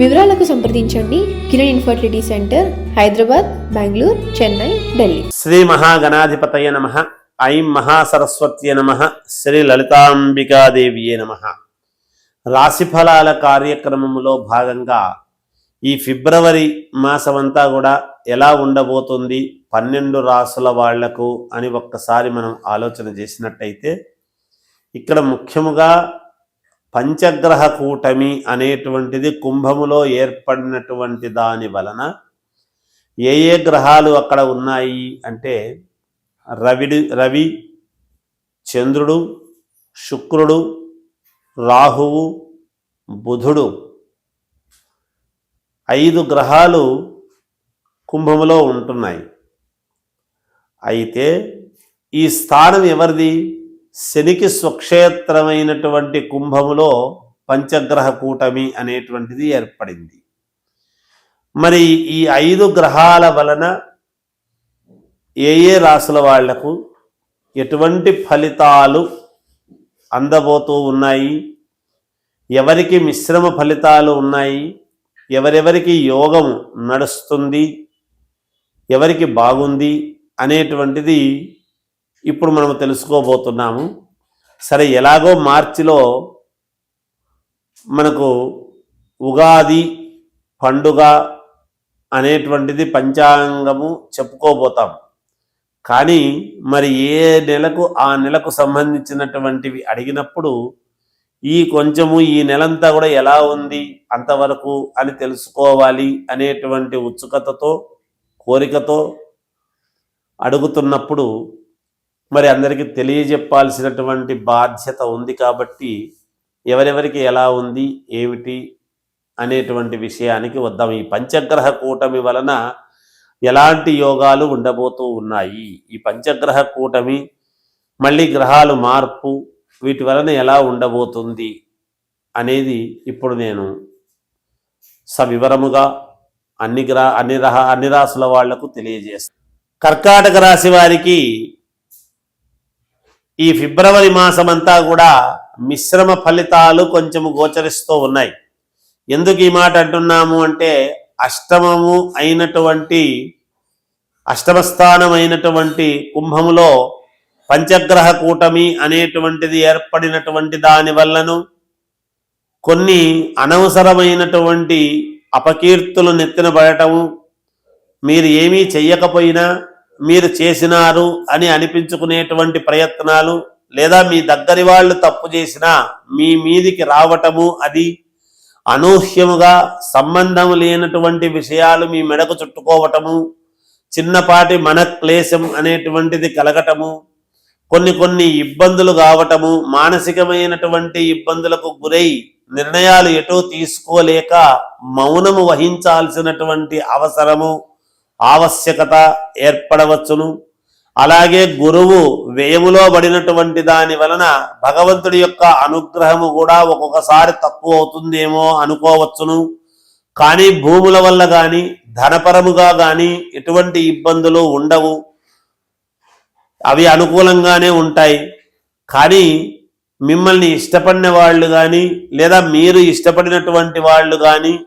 వివరాలకు సంప్రదించండి Kiran infertility centre Hyderabad Bengaluru Chennai Delhi. Shri మహాగణాధిపతయ నమ. ఐం మహాసరస్వత్య నమ. శ్రీ లలితాంబికాదేవియే నమ. రాశిఫలాల కార్యక్రమంలో భాగంగా ఈ ఫిబ్రవరి మాసమంతా కూడా ఎలా ఉండబోతుంది పన్నెండు రాసుల వాళ్ళకు అని ఒక్కసారి మనం ఆలోచన చేసినట్టయితే ఇక్కడ ముఖ్యముగా పంచగ్రహ కూటమి అనేటువంటిది కుంభములో ఏర్పడినటువంటి దాని వలన ఏ ఏ గ్రహాలు అక్కడ ఉన్నాయి అంటే రవిడు రవి చంద్రుడు శుక్రుడు రాహువు బుధుడు ఐదు గ్రహాలు కుంభములో ఉంటున్నాయి. అయితే ఈ స్థానం ఎవరిది? శనికి స్వక్షేత్రమైనటువంటి కుంభములో పంచగ్రహ కూటమి అనేటువంటిది ఏర్పడింది. మరి ఈ ఐదు గ్రహాల వలన ఏ ఏ రాసుల వాళ్ళకు ఎటువంటి ఫలితాలు అందబోతూ ఉన్నాయి? ఎవరికి మిశ్రమ ఫలితాలు ఉన్నాయి? ఎవరెవరికి యోగం నడుస్తుంది? ఎవరికి బాగుంది? అనేటువంటిది ఇప్పుడు మనం తెలుసుకోబోతున్నాము. సరే ఎలాగో మార్చిలో మనకు ఉగాది పండుగ అనేటువంటిది పంచాంగము చెప్పుకోబోతాం. కానీ మరి ఏ నెలకు ఆ నెలకు సంబంధించినటువంటివి అడిగినప్పుడు ఈ కొంచెము ఈ నెలంతా కూడా ఎలా ఉంది అంతవరకు అని తెలుసుకోవాలి అనేటువంటి ఉత్సుకతతో కోరికతో అడుగుతున్నప్పుడు మరి అందరికీ తెలియజెప్పాల్సినటువంటి బాధ్యత ఉంది కాబట్టి ఎవరెవరికి ఎలా ఉంది ఏమిటి అనేటువంటి విషయానికి వద్దాం. ఈ పంచగ్రహ కూటమి వలన ఎలాంటి యోగాలు ఉండబోతూ ఉన్నాయి? ఈ పంచగ్రహ కూటమి మళ్ళీ గ్రహాలు మార్పు వీటి వలన ఎలా ఉండబోతుంది అనేది ఇప్పుడు నేను సవివరముగా అన్ని గ్రహ అన్ని రహ అన్ని రాసుల వాళ్ళకు తెలియజేస్తాను కర్కాటక రాశి వారికి ఈ ఫిబ్రవరి మాసమంతా కూడా మిశ్రమ ఫలితాలు కొంచెము గోచరిస్తూ ఉన్నాయి. ఎందుకు ఈ మాట అంటున్నాము అంటే అష్టమము అయినటువంటి అష్టమస్థానం అయినటువంటి కుంభములో పంచగ్రహ కూటమి అనేటువంటిది ఏర్పడినటువంటి దాని వల్లను కొన్ని అనవసరమైనటువంటి అపకీర్తులు నెత్తిన పడటము మీరు ఏమీ చెయ్యకపోయినా మీరు చేసినారు అని అనిపించుకునేటువంటి ప్రయత్నాలు లేదా మీ దగ్గరి వాళ్ళు తప్పు చేసినా మీ మీదికి రావటము అది అనూహ్యముగా సంబంధం లేనటువంటి విషయాలు మీ మెడకు చుట్టుకోవటము చిన్నపాటి మన క్లేశం అనేటువంటిది కలగటము కొన్ని కొన్ని ఇబ్బందులు కావటము మానసికమైనటువంటి ఇబ్బందులకు గురై నిర్ణయాలు ఎటో తీసుకోలేక మౌనము వహించాల్సినటువంటి అవసరము ఆవశ్యకత ఏర్పడవచ్చును. అలాగే గురువు వ్యయములో పడినటువంటి దాని వలన భగవంతుడి యొక్క అనుగ్రహము కూడా ఒక్కొక్కసారి తక్కువ అవుతుందేమో అనుకోవచ్చును. కానీ భూముల వల్ల కానీ ధనపరముగా కానీ ఎటువంటి ఇబ్బందులు ఉండవు. అవి అనుకూలంగానే ఉంటాయి. కానీ మిమ్మల్ని ఇష్టపడిన వాళ్ళు కానీ లేదా మీరు ఇష్టపడినటువంటి వాళ్ళు కానీ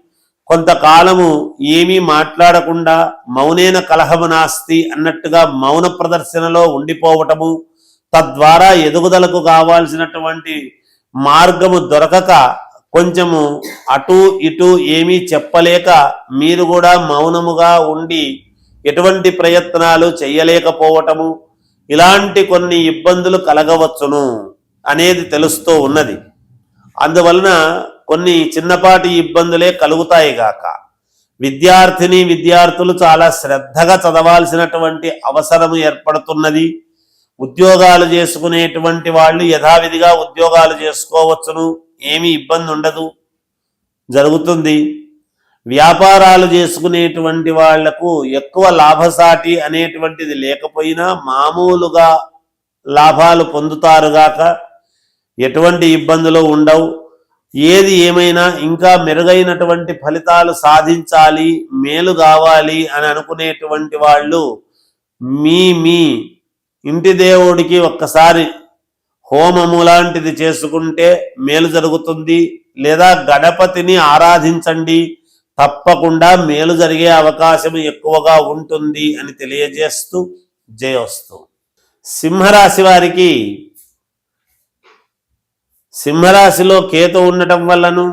కొంతకాలము ఏమీ మాట్లాడకుండా మౌనేన కలహము నాస్తి అన్నట్టుగా మౌన ప్రదర్శనలో ఉండిపోవటము తద్వారా ఎదుగుదలకు కావాల్సినటువంటి మార్గము దొరకక కొంచెము అటు ఇటు ఏమీ చెప్పలేక మీరు కూడా మౌనముగా ఉండి ఎటువంటి ప్రయత్నాలు చేయలేకపోవటము ఇలాంటి కొన్ని ఇబ్బందులు కలగవచ్చును అనేది తెలుస్తూ ఉన్నది. అందువలన కొన్ని చిన్నపాటి ఇబ్బందులే కలుగుతాయి గాక. విద్యార్థిని విద్యార్థులు చాలా శ్రద్ధగా చదవాల్సినటువంటి అవసరం ఏర్పడుతున్నది. ఉద్యోగాలు చేసుకునేటువంటి వాళ్ళు యథావిధిగా ఉద్యోగాలు చేసుకోవచ్చును. ఏమి ఇబ్బంది ఉండదు. జరుగుతుంది. వ్యాపారాలు చేసుకునేటువంటి వాళ్ళకు ఎక్కువ లాభసాటి అనేటువంటిది లేకపోయినా మామూలుగా లాభాలు పొందుతారుగాక ఎటువంటి ఇబ్బందులు ఉండవు. ఏది ఏమైనా ఇంకా మెరుగైనటువంటి ఫలితాలు సాధించాలి మేలు కావాలి అని అనుకునేటువంటి వాళ్ళు మీ మీ ఇంటి దేవుడికి ఒక్కసారి హోమము లాంటిది చేసుకుంటే మేలు జరుగుతుంది లేదా గణపతిని ఆరాధించండి తప్పకుండా మేలు జరిగే అవకాశం ఎక్కువగా ఉంటుంది అని తెలియజేస్తూ జయోస్తు. సింహరాశి వారికి సింహరాశిలో కేతు ఉండటం వల్లను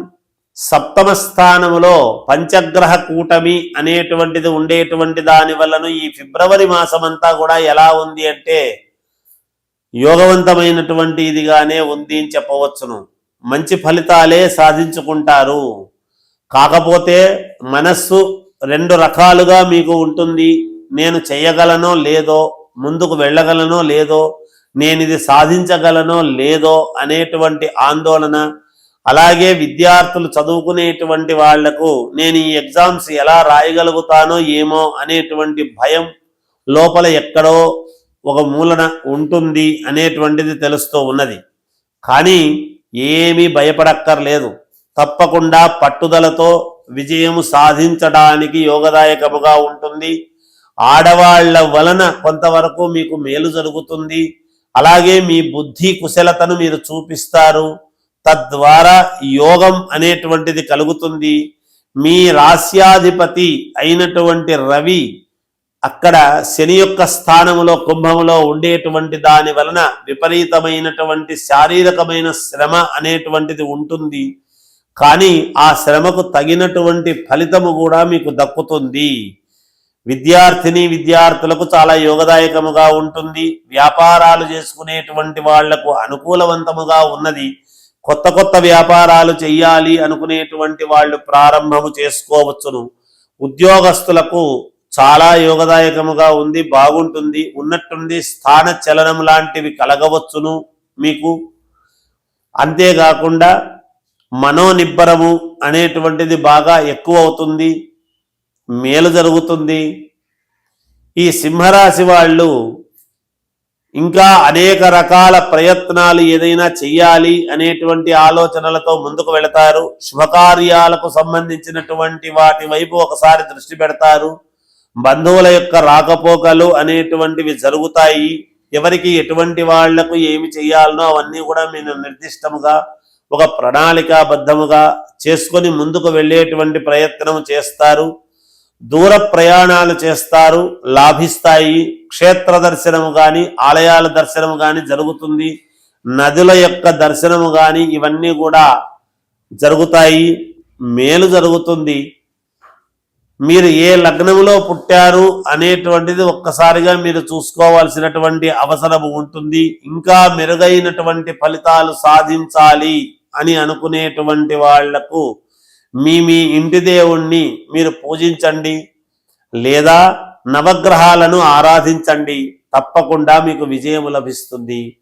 సప్తమ స్థానములో పంచగ్రహ కూటమి అనేటువంటిది ఉండేటువంటి దాని వల్లను ఈ ఫిబ్రవరి మాసమంతా కూడా ఎలా ఉంది అంటే యోగవంతమైనటువంటి ఇదిగానే ఉంది అని చెప్పవచ్చును. మంచి ఫలితాలే సాధించుకుంటారు. కాకపోతే మనస్సు రెండు రకాలుగా మీకు ఉంటుంది. నేను చేయగలనో లేదో ముందుకు వెళ్ళగలనో లేదో నేను ఇది సాధించగలనో లేదో అనేటువంటి ఆందోళన అలాగే విద్యార్థులు చదువుకునేటువంటి వాళ్ళకు నేను ఈ ఎగ్జామ్స్ ఎలా రాయగలుగుతానో ఏమో అనేటువంటి భయం లోపల ఎక్కడో ఒక మూలన ఉంటుంది అనేటువంటిది తెలుస్తూ ఉన్నది. కానీ ఏమీ భయపడక్కర్లేదు. తప్పకుండా పట్టుదలతో విజయము సాధించడానికి యోగదాయకముగా ఉంటుంది. ఆడవాళ్ళ వలన కొంతవరకు మీకు మేలు జరుగుతుంది. అలాగే మీ బుద్ధి కుశలతను మీరు చూపిస్తారు. తద్వారా యోగం అనేటువంటిది కలుగుతుంది. మీ రాస్యాధిపతి అయినటువంటి రవి అక్కడ శని యొక్క స్థానములో కుంభములో ఉండేటువంటి దాని వలన విపరీతమైనటువంటి శారీరకమైన శ్రమ అనేటువంటిది ఉంటుంది. కానీ ఆ శ్రమకు తగినటువంటి ఫలితము కూడా మీకు దక్కుతుంది. విద్యార్థిని విద్యార్థులకు చాలా యోగదాయకముగా ఉంటుంది. వ్యాపారాలు చేసుకునేటువంటి వాళ్ళకు అనుకూలవంతముగా ఉన్నది. కొత్త కొత్త వ్యాపారాలు చెయ్యాలి అనుకునేటువంటి వాళ్ళు ప్రారంభము చేసుకోవచ్చును. ఉద్యోగస్తులకు చాలా యోగదాయకముగా ఉంది బాగుంటుంది ఉన్నట్టుండి స్థాన చలనం లాంటివి కలగవచ్చును మీకు. అంతేకాకుండా మనోనిబ్బరము అనేటువంటిది బాగా ఎక్కువ అవుతుంది. మేలు జరుగుతుంది. ఈ సింహరాశి వాళ్ళు ఇంకా అనేక రకాల ప్రయత్నాలు ఏదైనా చెయ్యాలి అనేటువంటి ఆలోచనలతో ముందుకు వెళతారు. శుభకార్యాలకు సంబంధించినటువంటి వాటి వైపు ఒకసారి దృష్టి పెడతారు. బంధువుల యొక్క రాకపోకలు అనేటువంటివి జరుగుతాయి. ఎవరికి ఎటువంటి వాళ్ళకు ఏమి చేయాలనో అవన్నీ కూడా మేము నిర్దిష్టముగా ఒక ప్రణాళికాబద్ధముగా చేసుకొని ముందుకు వెళ్ళేటువంటి ప్రయత్నం చేస్తారు. దూర ప్రయాణాలు చేస్తారు లాభిస్తాయి. క్షేత్ర దర్శనము కానీ ఆలయాల దర్శనము కానీ జరుగుతుంది. నదుల యొక్క దర్శనము కానీ ఇవన్నీ కూడా జరుగుతాయి. మేలు జరుగుతుంది. మీరు ఏ లగ్నములో పుట్టారు అనేటువంటిది ఒక్కసారిగా మీరు చూసుకోవాల్సినటువంటి అవసరం ఉంటుంది. ఇంకా మెరుగైనటువంటి ఫలితాలు సాధించాలి అని అనుకునేటువంటి వాళ్ళకు మీ మీ ఇంటి దేవుణ్ణి మీరు పూజించండి. లేదా నవగ్రహాలను ఆరాధించండి. తప్పకుండా మీకు విజయం లభిస్తుంది.